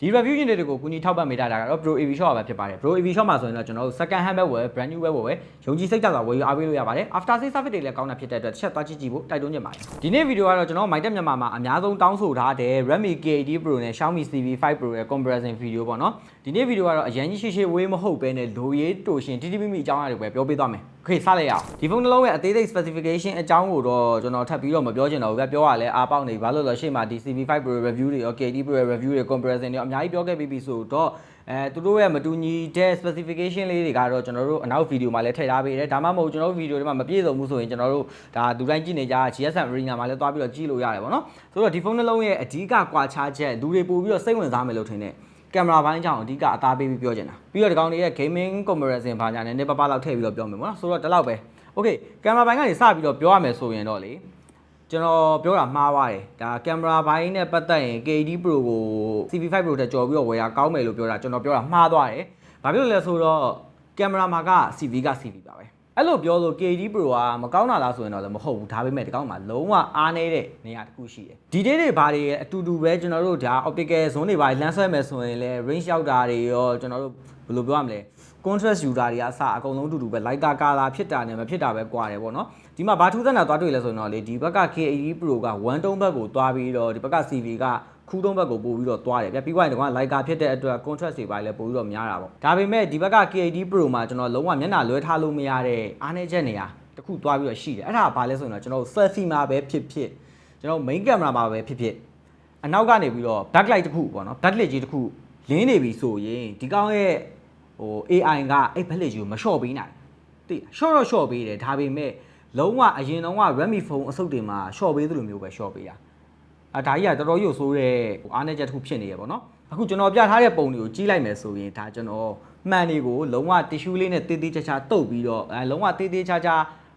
ဒီ review unit တွေကိုကူညီထောက်ပံ့ပေးတာကတော့ Pro AV Shop ပဲဖြစ်ပါတယ် Pro AV Shop မှာဆိုရင်တော့ကျွန်တော်တို့ second hand ပဲဝယ် brand new ပဲဝယ်ယုံကြည်စိတ်ချစွာဝယ်ယူအားပေးလို့ရပါတယ် after sales service တွေလည်းကောင်းတာဖြစ်တဲ့အတွက်တစ်ချက်သွားကြည့်ကြည့်ဖို့တိုက်တွန်းချင်ပါတယ်ဒီနေ့ဗီဒီယိုကတော့ကျွန်တော် MyTech မြန်မာမှာအများဆုံးတောင်းဆိုထားတဲ့ Redmi K80 Pro နဲ့ Xiaomi CV5 Pro ရဲ့ comparison video ပေါ့နော်ဒီနေ့ဗီဒီယိုကတော့အရင်ကြီးရှေ့ရှေ့ဝေးမဟုတ်ဘဲနဲ့လိုရေးတိုရှင် TTP အကြောင်းအရာတွေပဲပြောပေးသွားမယ် โอเคစလိုက်ရအောင်ဒီဖုန်းတစ်လုံးရဲ့အသေးစိတ် specification အကြောင်းကိုတော့ကျွန်တော်ထပ်ပြီးတော့မပြောချင်တော့ဘူးဗျပြောရလဲအားပေါက်နေဘာလို့လဲရှေ့မှာဒီ CV5 Pro review တွေရော K80 Pro review တွေ comparison တွေအများကြီးပြောခဲ့ပြီးပြီဆိုတော့အဲသူတို့ရဲ့မတူညီတဲ့ specification လေးတွေကတော့ကျွန်တော်တို့အနောက် video မှာလည်းထည့်ထားပေးတယ်ဒါမှမဟုတ်ကျွန်တော်တို့ video တွေမှာမပြည့်စုံဘူးဆိုရင်ကျွန်တော်တို့ဒါလူတိုင်းကြည့်နေကြ GSM Arena မှာလည်းတွားပြီးတော့ကြည့်လို့ရတယ်ပေါ့နော်ဆိုတော့ဒီဖုန်းတစ်လုံးရဲ့အဓိကကွာခြားချက်လူတွေပို့ပြီးတော့စိတ်ဝင်စားမယ်လို့ထင်တယ် ကင်မရာဘိုင်းကြောင့်အဓိကအသားပေးပြီးပြောချင်တာပြီးတော့ဒီကောင်တွေရဲ့ gaming comparison ဘာညာနဲ့နည်းပပလောက်ထည့်ပြီးတော့ပြောမယ်ပေါ့နော်ဆိုတော့ဒီလောက်ပဲ okay ကင်မရာဘိုင်းကနေစပြီးတော့ပြောရမယ်ဆိုရင်တော့လေကျွန်တော်ပြောတာမှားပါတယ်ဒါကင်မရာဘိုင်းနဲ့ပတ်သက်ရင် KD Pro ကို CV5 Pro တက်ကြော်ပြီးတော့ဝယ်ရကောင်းမယ်လို့ပြောတာကျွန်တော်ပြောတာမှားသွားတယ်ဘာဖြစ်လို့လဲဆိုတော့ကင်မရာမှာက CV က CV ပါပဲ အဲ့လိုပြောလို့ KD Pro ကမကောင်းတာလားဆိုရင်တော့လည်းမဟုတ်ဘူးဒါပေမဲ့ဒီကောင်မှာလုံးဝအားနေတဲ့နေရာတစ်ခုရှိတယ်ဒီ day တွေဘာတွေအတူတူပဲကျွန်တော်တို့ဒါ optical zone တွေဘာတွေလမ်းဆွဲမယ်ဆိုရင်လည်း range ရောက်တာတွေရောကျွန်တော်တို့ဘယ်လိုပြောရမလဲ contrast user တွေကအစအကုန်လုံးတူတူပဲ lighter color ဖြစ်တာနဲ့မဖြစ်တာပဲကွာတယ်ပေါ့နော်ဒီမှာဘာထူးဆန်းတာသွားတွေ့လဲဆိုရင်တော့လေဒီဘက်က K80 Pro က1တုံးဘက်ကိုသွားပြီးတော့ဒီဘက်က CV က ခူးတုံးဘက်ကိုပို့ပြီးတော့သွားတယ်ဗျပြီးွားရင်ဒီကောင်က lighter ဖြစ်တဲ့အတွက် contrast တွေပါလည်းပို့ပြီးတော့များတာပေါ့ဒါပေမဲ့ဒီဘက်က K80 Pro မှာကျွန်တော်လုံးဝမျက်နှာလွဲထားလို့မရတဲ့အားနည်းချက်နေရာတစ်ခုသွားပြီးတော့ရှိတယ်အဲ့ဒါကဘာလဲဆိုရင်တော့ကျွန်တော် selfie မှာပဲဖြစ်ဖြစ်ကျွန်တော် main camera မှာပဲဖြစ်ဖြစ်အနောက်ကနေပြီးတော့ backlight တစ်ခုပေါ့နော် backlit ကြီးတစ်ခုလင်းနေပြီဆိုရင်ဒီကောင်ရဲ့ဟို AI ကအဲ့ backlit ကြီးကိုမလျှော့ပေးနိုင်တိလျှော့တော့လျှော့ပေးတယ်ဒါပေမဲ့လုံးဝအရင်တော့က Redmi phone အစုပ်တွေမှာလျှော့ပေးသလိုမျိုးပဲလျှော့ပေးတာ အဒါကြီးကတော်တော်ရုပ်ဆိုးတဲ့ဟိုအားနည်းချက်တစ်ခုဖြစ်နေရပေါ့နော်အခုကျွန်တော်ပြထားတဲ့ပုံတွေကိုကြီးလိုက်မယ်ဆိုရင်ဒါကျွန်တော်မှန်တွေကိုလုံးဝ tissue လေးနဲ့တေးသေးချာချာတုပ်ပြီးတော့အဲလုံးဝတေးသေးချာချာ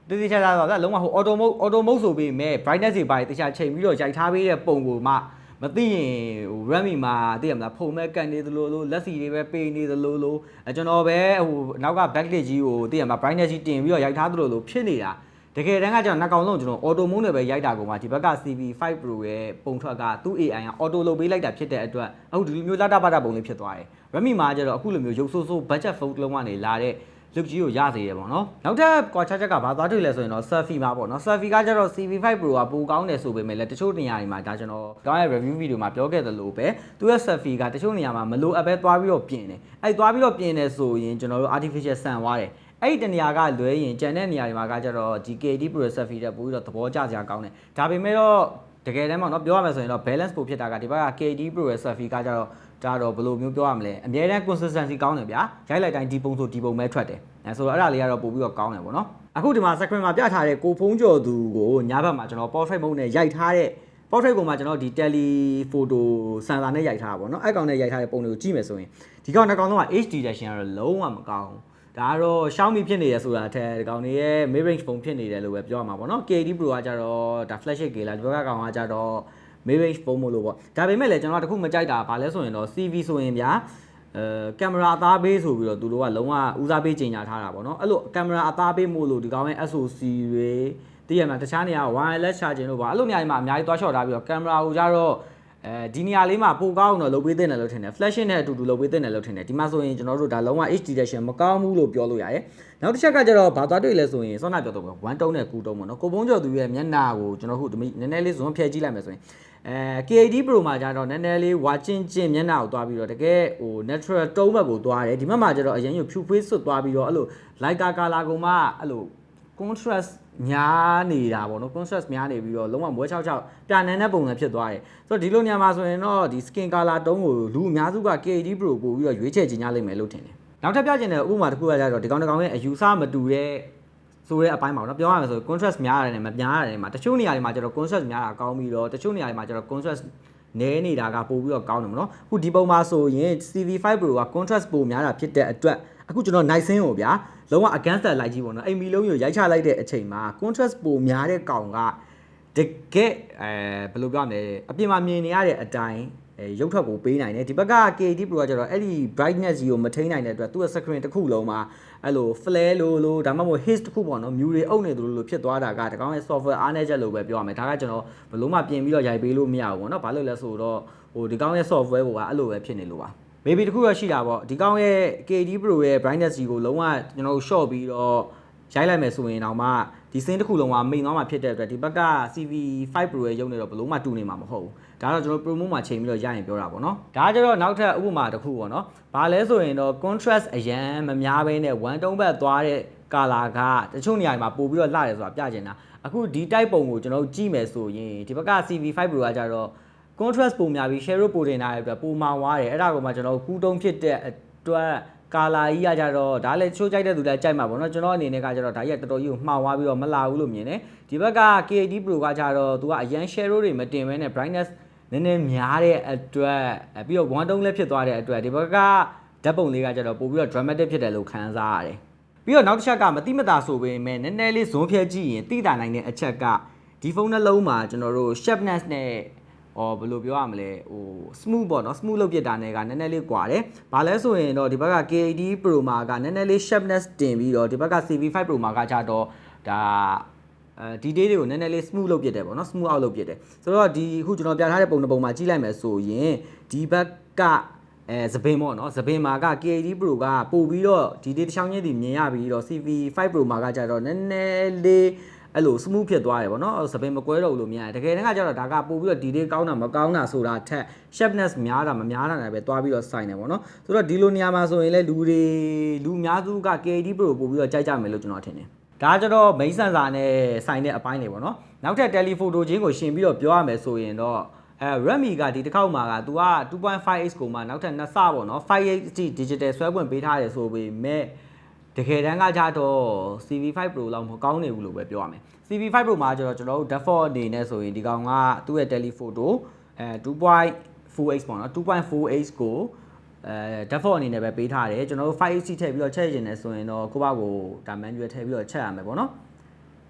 တေးသေးချာချာဆိုတော့လုံးဝဟို auto mode auto mode ဆိုပြီးမဲ့ brightness တွေပါတခြားချိန်ပြီးတော့ရိုက်ထားပေးတဲ့ပုံကိုမှမသိရင်ဟို Redmi မှာသိရမလားဖုန်းမဲ့ကန်နေသလိုလိုလက်စီတွေပဲပေးနေသလိုလိုအဲကျွန်တော်ပဲဟိုနောက်က backlit ကြီးကိုသိရမလား brightness ကြီးတင်ပြီးတော့ရိုက်ထားသလိုလိုဖြစ်နေတာ တကယ်တမ်းကကျွန်တော်နှစ်ကောင်လုံးကျွန်တော် auto mode နဲ့ပဲရိုက်တာကောင်မှဒီဘက်က CV5 Pro ရဲ့ပုံထွက်ကသူ့ AI က auto လုပ်ပေးလိုက်တာဖြစ်တဲ့အတွက်အခုဒီလိုမျိုးလာတာပါတာပုံလေးဖြစ်သွားတယ် Redmi မှာကျတော့အခုလိုမျိုးရုပ်ဆိုးဆိုး budget phone တစ်လုံးကနေလာတဲ့ look ကြီးကိုရစေရပေါ့နော်နောက်ထပ်ကွာခြားချက်ကဘာသွားတွေ့လဲဆိုရင်တော့ selfie မှာပေါ့နော် selfie ကကျတော့ CV5 Pro ကပိုကောင်းတယ်ဆိုပေမဲ့လည်းတချို့နေရာတွေမှာဒါကျွန်တော်ကောင်းရဲ့ review video မှာပြောခဲ့သလိုပဲသူရဲ့ selfie ကတချို့နေရာမှာမလိုအပ်ပဲသွားပြီးတော့ပြင်တယ်အဲ့သွားပြီးတော့ပြင်တယ်ဆိုရင်ကျွန်တော်တို့ artificial ဆန်သွားတယ် အဲ့ဒီတနေရာကလွဲရင်ကျန်တဲ့နေရာတွေမှာကကျတော့ဒီ KD Pro selfie တက်ပို့ပြီးတော့သဘောကျစရာကောင်းတယ်ဒါပေမဲ့တော့တကယ်တမ်းပေါ့နော်ပြောရမယ်ဆိုရင်တော့ balance ပိုဖြစ်တာကဒီဘက်က KD Pro ရဲ့ selfie ကကျတော့ဒါတော့ဘယ်လိုမျိုးပြောရမလဲအများတန်း consistency ကောင်းတယ်ဗျာရိုက်လိုက်တိုင်းဒီပုံဆိုဒီပုံပဲထွက်တယ်အဲဆိုတော့အဲ့ဒါလေးကတော့ပို့ပြီးတော့ကောင်းတယ်ပေါ့နော်အခုဒီမှာ screen မှာပြထားတဲ့ကိုဖုံးကျော်သူကိုညဘက်မှာကျွန်တော် portrait mode နဲ့ရိုက်ထားတဲ့ portrait ပုံမှာကျွန်တော်ဒီ tele photo sensor နဲ့ရိုက်ထားတာပေါ့နော်အဲ့ကောင်နဲ့ရိုက်ထားတဲ့ပုံတွေကိုကြည့်မယ်ဆိုရင်ဒီကောင်နှစ်ကောင်လုံးက HD detection ကတော့လုံးဝမကောင်းဘူး ဒါကတော့ Xiaomi ဖြစ်နေရဆိုတာအထက်ဒီကောင်တွေရဲ့ mid range ဖုန်းဖြစ်နေတယ်လို့ပဲပြောရမှာပေါ့နော် KD Pro ကကြတော့ဒါ flagship ကေလာဒီဘက်ကကောင်ကကြတော့ mid range ဖုန်းမို့လို့ပေါ့ဒါပေမဲ့လည်းကျွန်တော်တခုမကြိုက်တာဘာလဲဆိုရင်တော့ CV ဆိုရင်ဗျာအဲကင်မရာအသားပေးဆိုပြီးတော့သူတို့ကလုံးဝဦးစားပေးချိန်ညာထားတာပေါ့နော်အဲ့လိုကင်မရာအသားပေးမို့လို့ဒီကောင်ရဲ့ SoC တွေတည်ရမှာတခြားနေရာ wireless charging လို့ပါအဲ့လိုနေရာတွေမှာအများကြီးသွားလျှော့ထားပြီးတော့ကင်မရာကိုကြတော့ အဲဒီနေရာလေးမှာပိုကောင်းတော့လုပ်ပေးတဲ့နယ်လို့ထင်တယ် flashing နဲ့အတူတူလုပ်ပေးတဲ့နယ်လို့ထင်တယ်ဒီမှာဆိုရင်ကျွန်တော်တို့ဒါလုံးဝ HD detection မကောင်းဘူးလို့ပြောလို့ရတယ်နောက်တစ်ချက်ကကျတော့ဘာသွားတွေ့လဲဆိုရင်စောနာပြောတော့1တုံးနဲ့9တုံးပေါ့နော်ကိုပုံးကျော်သူရဲ့မျက်နှာကိုကျွန်တော်တို့ဒီနည်းနည်းလေးဇွန်ဖျက်ကြည့်လိုက်မယ်ဆိုရင်အဲ KAD Pro မှာကျတော့နည်းနည်းလေးဝါချင်းချင်းမျက်နှာကိုသွားပြီးတော့တကယ်ဟို natural တုံးဘက်ကိုသွားတယ်ဒီဘက်မှာကျတော့အရင်ကဖြူဖွေးစွတ်သွားပြီးတော့အဲ့လို lighter color ကိုမှအဲ့လို contrast များနေတာပေါ့နော် contrast များနေပြီးတော့လုံးဝမွဲ66ပြနန်းတဲ့ပုံစံဖြစ်သွားတယ်ဆိုတော့ဒီလိုညမှာဆိုရင်တော့ဒီ skin color တုံးကိုလူအများစုက KAD Pro ပို့ပြီးတော့ရွေးချယ်ခြင်းကြလိမ့်မယ်လို့ထင်တယ်နောက်ထပ်ပြချင်တဲ့ဥပမာတစ်ခုကကြတော့ဒီကောင်တစ်ကောင်ရဲ့အယူဆမတူတဲ့ဆိုတဲ့အပိုင်းပါတော့ပြောရမယ်ဆို contrast များရတယ်နဲ့မများရတယ်မှာတချို့နေရာတွေမှာကျတော့ contrast များတာကောင်းပြီးတော့တချို့နေရာတွေမှာကျတော့ contrast နဲနေတာကပို့ပြီးတော့ကောင်းတယ်မနော်အခုဒီပုံမှာဆိုရင် CV5 Pro က contrast ပိုများတာဖြစ်တဲ့အတွက် အခုကျွန်တော် night scene ကိုဗျာလုံးဝ against the light ကြီးပေါ့နော်အိမ်မီလုံးကိုရိုက်ချလိုက်တဲ့အချိန်မှာ contrast ပိုများတဲ့ကောင်ကတကယ်အဲဘယ်လိုပြောမလဲအပြင်မှာမြင်နေရတဲ့အတိုင်းအဲရုပ်ထွက်ကိုပေးနိုင်တယ်ဒီဘက်က KD Pro ကကျတော့အဲ့ဒီ brightness ကြီးကိုမထိန်းနိုင်တဲ့အတွက်သူ့ရဲ့ screen တစ်ခုလုံးမှာအဲ့လို flare လို့လို့ဒါမှမဟုတ် haze တစ်ခုပေါ့နော်မြူတွေအုပ်နေသလိုလိုဖြစ်သွားတာကတကောင်ရဲ့ software အားနည်းချက်လို့ပဲပြောရမယ်ဒါကကျွန်တော်ဘယ်လို့မှပြင်ပြီးတော့ရိုက်ပေးလို့မရဘူးပေါ့နော်ဘာလို့လဲဆိုတော့ဟဟိုဒီကောင်းရဲ့ software ကိုကအဲ့လိုပဲဖြစ်နေလို့ပါ maybe တခုတော့ရှိတာပေါ့ဒီကောင်းရဲ့ KD Pro ရဲ့ brightness ကြီးကိုလုံးဝကျွန်တော်တို့ short ပြီးတော့ရိုက်လိုက်မယ်ဆိုရင်တော့မှဒီစင်းတစ်ခုလုံးကမိန်သွားမှာဖြစ်တဲ့အတွက်ဒီဘက်က CV5 Pro ရဲ့ရုပ်နေတော့ဘလို့မှတူနေမှာမဟုတ်ဘူးဒါတော့ကျွန်တော် promo မှာချိန်ပြီးတော့ရရင်ပြောတာပေါ့နော်ဒါကကျတော့နောက်ထပ်ဥပမာတစ်ခုပေါ့နော်ဘာလဲဆိုရင်တော့ contrast အရန်မများဘဲနဲ့1တုံးဘက်သွားတဲ့ color ကတချို့နေရာတွေမှာပို့ပြီးတော့လှတယ်ဆိုတာပြချင်တာအခုဒီ type ပုံကိုကျွန်တော်တို့ကြည့်မယ်ဆိုရင်ဒီဘက်က CV5 Pro ကကျတော့ contrast ပုံများပြီး share ပိုတင်ထားတဲ့အတွက်ပုံမှန်ဝါးတယ်အဲ့ဒါကိုမှကျွန်တော်ကူးတုံးဖြစ်တဲ့အတွက်ကာလာကြီးကကြတော့ဒါလည်းချိုးကြိုက်တဲ့သူလည်းကြိုက်မှာပေါ့နော်ကျွန်တော်အနေနဲ့ကကြတော့ဒါကြီးကတော်တော်ကြီးကိုမှားဝါးပြီးတော့မလာဘူးလို့မြင်တယ်ဒီဘက်က KD Pro ကကြတော့သူကအရန် share တွေမတင်ဘဲနဲ့ brightness နည်းနည်းများတဲ့အတွက်အဲပြီးတော့1တုံးလည်းဖြစ်သွားတဲ့အတွက်ဒီဘက်ကဓာတ်ပုံလေးကကြတော့ပို့ပြီးတော့ dramatic ဖြစ်တယ်လို့ခံစားရတယ်ပြီးတော့နောက်တစ်ချက်ကမတိမတာဆိုပေမဲ့နည်းနည်းလေးဇွန်းဖြဲကြည့်ရင်တိတာနိုင်တဲ့အချက်ကဒီဖုန်းနှလုံးမှာကျွန်တော်တို့ sharpness နဲ့ ဟောဘယ်လိုပြောရမလဲဟို smooth ပေါ့နော် smooth လုပ်ပြတာနဲ့ကနည်းနည်းလေးကွာတယ်။ဘာလဲဆိုရင်တော့ဒီဘက်က KD Pro မှာကနည်းနည်းလေး sharpness တင်ပြီးတော့ဒီဘက်က CV5 Pro မှာကကြတော့ဒါအဲဒီဒေးတွေကိုနည်းနည်းလေး smooth လုပ်ပြတယ်ပေါ့နော် smooth out လုပ်ပြတယ်ဆိုတော့ဒီအခုကျွန်တော်ပြထားတဲ့ပုံတစ်ပုံမှာကြည့်လိုက်မယ်ဆိုရင်ဒီဘက်ကအဲသပင်ပေါ့နော်သပင်မှာက KD Pro ကပို့ပြီးတော့ဒီဒေးတစ်ချောင်းချင်းဒီမြင်ရပြီးတော့ CV5 Pro မှာကကြတော့နည်းနည်းလေး အဲ့လို smooth ဖြစ်သွားတယ်ဗောနော်သပင်မကွဲတော့ဘူးလို့မြင်ရတယ်တကယ်တမ်းကကျတော့ဒါကပို့ပြီးတော့ဒီဒေးကောင်းတာမကောင်းတာဆိုတာထက် sharpness များတာမများတာလည်းပဲသွားပြီးတော့ဆိုင်တယ်ဗောနော်ဆိုတော့ဒီလိုနေရာမှာဆိုရင်လည်းလူတွေလူအများစုက KD Pro ပို့ပြီးတော့ကြိုက်ကြမယ်လို့ကျွန်တော်ထင်တယ်ဒါကြတော့ main sensor နဲ့ဆိုင်တဲ့အပိုင်းတွေဗောနော်နောက်ထပ် telephoto ချင်းကိုရှင်ပြီးတော့ပြောရမယ်ဆိုရင်တော့အဲ Redmi ကဒီတစ်ခေါက်မှာက तू က 2.5x ကိုမှနောက်ထပ်နှစ်ဆပေါ့နော် 5x digital ဆွဲခွင့်ပေးထားတယ်ဆိုပေမဲ့ တကယ်တမ်းကကြတော့ CV5 Pro လောက်မကောင်းနေဘူးလို့ပဲပြောရမယ် CV5 Pro မှာကျတော့ကျွန်တော်တို့ default အနေနဲ့ဆိုရင်ဒီကောင်ကသူ့ရဲ့ telephoto အဲ 2.4x ပေါ့နော် 2.4x ကိုအဲ default အနေနဲ့ပဲပေးထားတယ်ကျွန်တော်တို့ 5x ထည့်ပြီးတော့ချက်ရင်လည်းဆိုရင်တော့ကိုယ့်ဘာကိုဒါ manual ထည့်ပြီးတော့ချက်ရမယ်ပေါ့နော်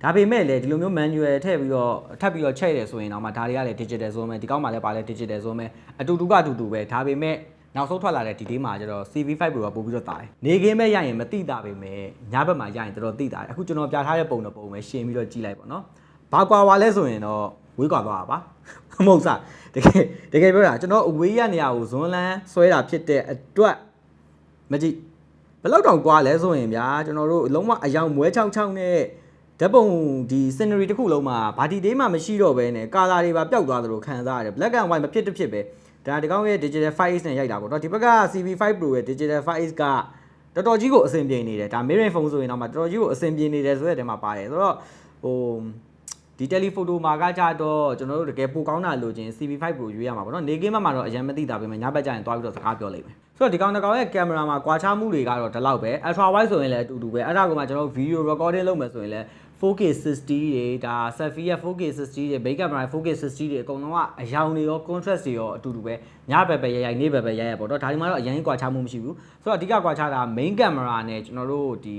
ဒါပေမဲ့လည်းဒီလိုမျိုး manual ထည့်ပြီးတော့ထပ်ပြီးတော့ချက်ရတယ်ဆိုရင်တော့မှဒါတွေကလည်း digital ဆိုမယ်ဒီကောက်မှလည်းပါလဲ digital ဆိုမယ်အတူတူကအတူတူပဲဒါပေမဲ့ နောက်ဆုံးထွက်လာတဲ့ဒီဒေးမှာကျတော့ CV5 Pro ကပို့ပြီးတော့တာတယ်နေခင်းမဲ့ရရင်မတိတာပေမဲ့ညဘက်မှာရရင်တော်တော်တိတာတယ်အခုကျွန်တော်ပြထားတဲ့ပုံတော့ပုံပဲရှင်းပြီးတော့ကြည့်လိုက်ပါတော့ဘာကွာပါလဲဆိုရင်တော့ဝေးကွာသွားတာပါမဟုတ်စားတကယ်တကယ်ပြောတာကျွန်တော်အဝေးရနေရာကိုဇွန်းလန်းဆွဲတာဖြစ်တဲ့အတွက်မကြည့်ဘယ်လောက်တောင်ကွာလဲဆိုရင်ဗျာကျွန်တော်တို့အလုံးဝအယောင်မွဲ66နဲ့ ဓာတ်ပုံဒီ scenery တစ်ခုလုံးမှာဘာဒီဒေးမှမရှိတော့ဘဲနဲ့ကာလာတွေပါပျောက်သွားသလိုခံစားရတယ် black and white မဖြစ်တစ်ဖြစ်ပဲဒါဒီကောင်းရဲ့ digital 5x နဲ့ရိုက်တာပေါ့နော်ဒီဘက်က CV5 Pro ရဲ့ digital 5x ကတော်တော်ကြီးကိုအဆင်ပြေနေတယ်ဒါ mirroring phone ဆိုရင်တော့မှတော်တော်ကြီးကိုအဆင်ပြေနေတယ်ဆိုတဲ့တဲမှာပါတယ်ဆိုတော့ဟိုဒီ telephoto မှာကကြတော့ကျွန်တော်တို့တကယ်ပိုကောင်းတာလို့ချင်း CV5 Pro ရွေးရမှာပေါ့နော်နေကင်းဘက်မှာတော့အရင်မသိတာပဲညဘက်ကျရင်တွားပြီးတော့စကားပြောလိုက်မယ်ဆိုတော့ဒီကောင်တကောင်ရဲ့ကင်မရာမှာကွာခြားမှုတွေကတော့ဒီလောက်ပဲ ultra wide ဆိုရင်လည်းအတူတူပဲအဲ့ဒါကမှကျွန်တော် video recording လုပ်မယ်ဆိုရင်လည်း 4K 60တွေဒါ selfie ရဲ့ 4K 60တွေ big camera 4K 60တွေအကုန်လုံးကအယောင်တွေရော contrast တွေရောအတူတူပဲညဘက်ပဲရိုက်ရိုက်နေ့ဘက်ပဲရိုက်ရိုက်ပေါ့တော့ဒါဒီမှာတော့အရင်ကွာခြားမှုမရှိဘူးဆိုတော့အဓိကကွာခြားတာ main camera နဲ့ကျွန်တော်တို့ဒီ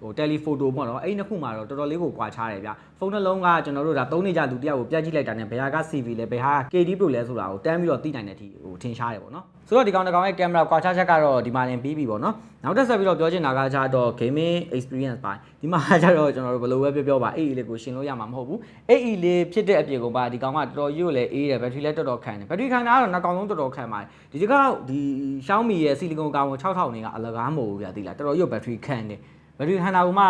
ဟို telephoto ပေါ့နော်အဲ့ဒီနှစ်ခုမှာတော့တော်တော်လေးကိုကွာခြားတယ်ဗျဖုန်းနှလုံးကကျွန်တော်တို့ဒါသုံးနေကြလူတယောက်ကိုပြကြည့်လိုက်တာနဲ့ဘယ်ဟာက CV လဲဘယ်ဟာက KD Pro လဲဆိုတာကိုတန်းပြီးတော့သိနိုင်တဲ့အထိဟိုထင်ရှားတယ်ပေါ့နော်ဆိုတော့ဒီကောင်တစ်ကောင်ရဲ့ကင်မရာကွာခြားချက်ကတော့ဒီမှာတင်ပြီးပြီပေါ့နော်နောက်တစ်ဆက်ပြီးတော့ပြောချင်တာကကြတော့ gaming experience ပိုင်းဒီမှာကျတော့ကျွန်တော်တို့ဘယ်လိုပဲပြောပြောပါအေးအေးလေးကိုရှင်းလို့ရမှာမဟုတ်ဘူးအေးအေးလေးဖြစ်တဲ့အပြင်ကိုပါဒီကောင်ကတော်တော်ရွတ်လေအေးတယ်ဘက်ထရီလည်းတော်တော်ခံတယ်ဘက်ထရီခံတာကတော့နှစ်ကောင်လုံးတော်တော်ခံပါတယ်ဒီတစ်ခါဒီ Xiaomi ရဲ့ silicon ကောင်6000နေကအလကားမဟုတ်ဘူးဗျာသိလားတော်တော်ရွတ်ဘက်ထရီခံတယ် ဘက်ထရီခံတာကမှ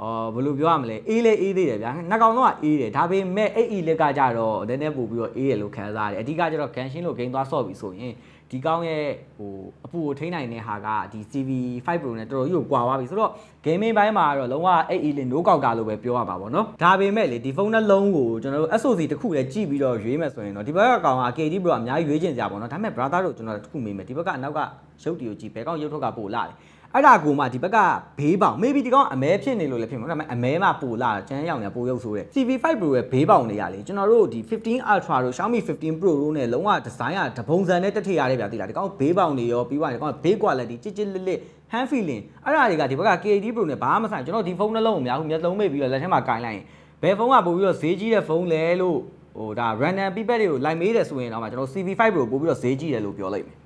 အော်ဘယ်လိုပြောရမလဲအေးလေအေးသေးတယ်ဗျာနှစ်ကောင်လုံးကအေးတယ်ဒါပေမဲ့အေးအေးလက်ကကြတော့နည်းနည်းပို့ပြီးတော့အေးတယ်လို့ခံစားရတယ်အဓိကကျတော့ Genshin လို့ game သွားဆော့ပြီဆိုရင်ဒီကောင်းရဲ့ဟိုအပူကိုထိန်းနိုင်တဲ့ဟာကဒီ CV5 Pro နဲ့တော်တော်ကြီးကိုကွာသွားပြီဆိုတော့ gaming ဘိုင်းမှာတော့လုံးဝအဲ့အေးလေး no ကောက်တာလို့ပဲပြောရပါဘောเนาะဒါပေမဲ့လေဒီဖုန်းနှလုံးကိုကျွန်တော်တို့ SOC တစ်ခုလည်းကြည့်ပြီးတော့ရွေးမယ်ဆိုရင်တော့ဒီဘက်ကကောင်က KD Pro အများကြီးရွေးချင်ကြပါဘောเนาะဒါပေမဲ့ brother တို့ကျွန်တော်တစ်ခုမေးမယ်ဒီဘက်ကအနောက်ကရုပ်တီကိုကြည့်ဘယ်ကောင်ရုပ်ထွက်ကပို့လာတယ် အဲ့ဒါကိုမှဒီဘက်ကဘေးပေါင် maybe ဒီကောင်အမဲဖြစ်နေလို့လည်းဖြစ်မှာဒါပေမဲ့အမဲမှပိုလာချမ်းရောင်ညာပိုရုပ်ဆိုးတယ် CV5 Pro ရဲ့ဘေးပေါင်တွေရလေကျွန်တော်တို့ဒီ15 Ultra တို့ Xiaomi 15 Pro တို့ ਨੇ လုံးဝဒီဇိုင်းကတပုံစံနဲ့တက်ထည့်ရတယ်ဗျာသိလားဒီကောင်ဘေးပေါင်တွေရောပြီးသွားတယ်ဒီကောင်ဘေး quality ချစ်ချစ်လစ်လစ် hand feeling အဲ့ဒါတွေကဒီဘက်က KD Pro နဲ့ဘာမှမဆိုင်ကျွန်တော်ဒီဖုန်းနှလုံးကိုများခုမျက်လုံးမိတ်ပြီးတော့လက်ထဲမှာကင်လိုက်ရင်ဘယ်ဖုန်းကပို့ပြီးတော့ဈေးကြီးတဲ့ဖုန်းလဲလို့ဟိုဒါ random people တွေကိုလိုက်မေးတယ်ဆိုရင်တော့မှကျွန်တော် CV5 Pro ပို့ပြီးတော့ဈေးကြီးတယ်လို့ပြောလိုက်မယ်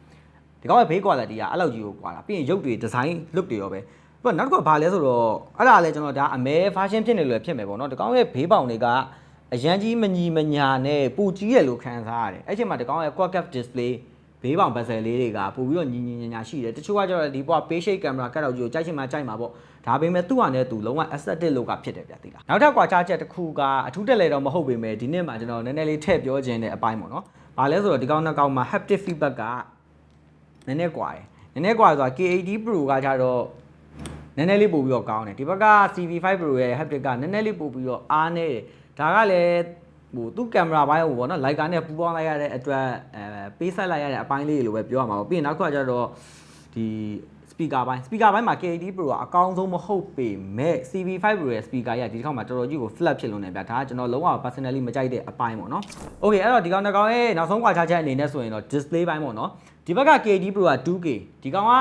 ဒီကောင်ရဲ့ဘေး quality ကအဲ့လောက်ကြီးကိုကွာတာပြီးရင်ရုပ်တွေ design look တွေရောပဲပြီးတော့နောက်တစ်ခုကဘာလဲဆိုတော့အဲ့ဒါလည်းကျွန်တော်ဒါအမဲ version ဖြစ်နေလို့ဖြစ်မယ်ပေါ့နော်ဒီကောင်ရဲ့ဘေးပေါင်တွေကအဲအရန်ကြီးမညီမညာနဲ့ပူကြီးရလို့ခံစားရတယ်အဲ့ချိန်မှာဒီကောင်ရဲ့ quad cap display ဘေးပေါင်ဘက်ဆယ်လေးတွေကပို့ပြီးတော့ညီညီညာညာရှိတယ်တချို့ကကျတော့ဒီပေါ် page shape camera ကတ်တော့ကြီးကိုကြိုက်ချင်မှကြိုက်မှာပေါ့ဒါပေမဲ့သူ့ဟာနဲ့သူလုံးဝ aesthetic look ကဖြစ်တယ်ဗျသိလားနောက်ထပ်ကွာခြားချက်တစ်ခုကအထူးတက်လေတော့မဟုတ်ပေမဲ့ဒီနေ့မှာကျွန်တော်နည်းနည်းလေးထည့်ပြောခြင်းတဲ့အပိုင်းပေါ့နော်။ဘာလဲဆိုတော့ဒီကောင်နှစ်ကောင်မှာ haptic feedback က နည်းနည်းကွာတယ်။နည်းနည်းကွာဆိုတာ K80 Pro ကကြတော့နည်းနည်းလေးပို့ပြီးတော့ကောင်းတယ်ဒီဘက်က CV5 Pro ရဲ့ haptic ကနည်းနည်းလေးပို့ပြီးတော့အားနေတယ်ဒါကလည်းဟိုသူ့ကင်မရာဘိုင်းဟိုပေါ့နော်လိုက်ကာနဲ့ပူပေါင်းလိုက်ရတဲ့အတွက်အဲပေးဆက်လိုက်ရတဲ့အပိုင်းလေးတွေလိုပဲပြောရမှာပေါ့ပြီးရင်နောက်တစ်ခါကျတော့ဒီ speaker ဘိုင်း speaker ဘိုင်းမှာ K80 Pro ကအကောင်းဆုံးမဟုတ်ပေမဲ့ CV5 Pro ရဲ့ speaker ကြီးကဒီတစ်ခါမှာတော်တော်ကြီးကို flat ဖြစ်လို့နေဗျာဒါကကျွန်တော်လုံးဝ personally မကြိုက်တဲ့အပိုင်းပေါ့နော် Okay အဲ့တော့ဒီကောင်တစ်ကောင်ရဲ့နောက်ဆုံးကွာခြားချက်အနေနဲ့ဆိုရင်တော့ display ဘိုင်းပေါ့နော် ဒီဘက်က K80 Pro က 2K ဒီကောင်က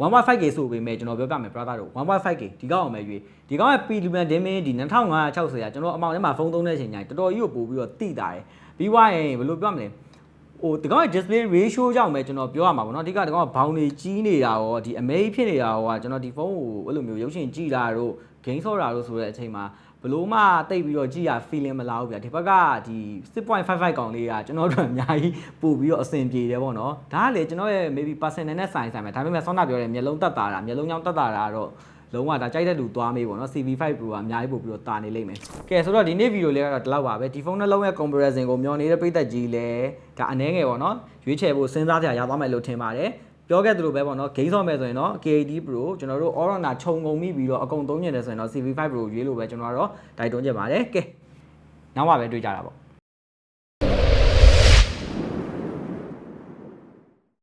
1.5K ဆိုပေမဲ့ကျွန်တော်ပြောပြမယ် brother တို့ 1.5K ဒီကောင်အောင်ပဲရွေးဒီကောင်ရဲ့ Piliman Dimming ဒီ2560ကကျွန်တော်အမောင်ထဲမှာဖုန်းသုံးတဲ့အချိန်ကျရင်တော်တော်ကြီးကိုပို့ပြီးတော့တိတာတယ်ပြီးွားရင်ဘယ်လိုပြောမလဲဟိုဒီကောင်ရဲ့ display ratio ကြောင့်ပဲကျွန်တော်ပြောရမှာပေါ့နော်အဓိကဒီကောင်ကဘောင်တွေကြီးနေတာရောဒီအမေးဖြစ်နေတာရောကကျွန်တော်ဒီဖုန်းကိုအဲ့လိုမျိုးရုပ်ရှင်ကြည့်တာတို့ game ဆော့တာတို့ဆိုတဲ့အချိန်မှာဘ လို့မှတိတ်ပြီးတော့ကြည့်ရ feeling မလာဘူးဗျာဒီဘက်ကဒီ6.55ကောင်လေးကကျွန်တော်တို့အများကြီးပို့ပြီးတော့အဆင်ပြေတယ်ပေါ့နော်ဒါကလေကျွန်တော်ရဲ့ maybe personal နဲ့ဆိုင်ဆိုင်ပဲဒါပေမဲ့ဆောင်းနာပြောတဲ့မျက်လုံးတက်တာတာမျက်လုံးကြောင်တက်တာတာတော့လုံးဝဒါကြိုက်တဲ့လူသွားမေးပေါ့နော် CV5 Pro ကအများကြီးပို့ပြီးတော့တာနေလိမ့်မယ်ကဲဆိုတော့ဒီနေ့ဗီဒီယိုလေးကတော့ဒီလောက်ပါပဲဒီဖုန်းနှလုံးရဲ့ comparison ကိုမျှော်နေတဲ့ပိတ်သက်ကြီးလဲဒါအနည်းငယ်ပေါ့နော်ရွေးချယ်ဖို့စဉ်းစားကြရသွားမယ်လို့ထင်ပါတယ် ပြောခဲ့သလိုပဲပေါ့နော်ဂိမ်းဆော့မယ်ဆိုရင်တော့ K80 Pro ကျွန်တော်တို့ Orona ခြုံငုံမိပြီးတော့အကုန်သုံးညင်တယ်ဆိုရင်တော့ CV5 Pro ရွေးလို့ပဲကျွန်တော်ကတော့တိုက်တွန်းချင်ပါတယ်ကဲနောက်မှပဲတွေ့ကြတာပေါ့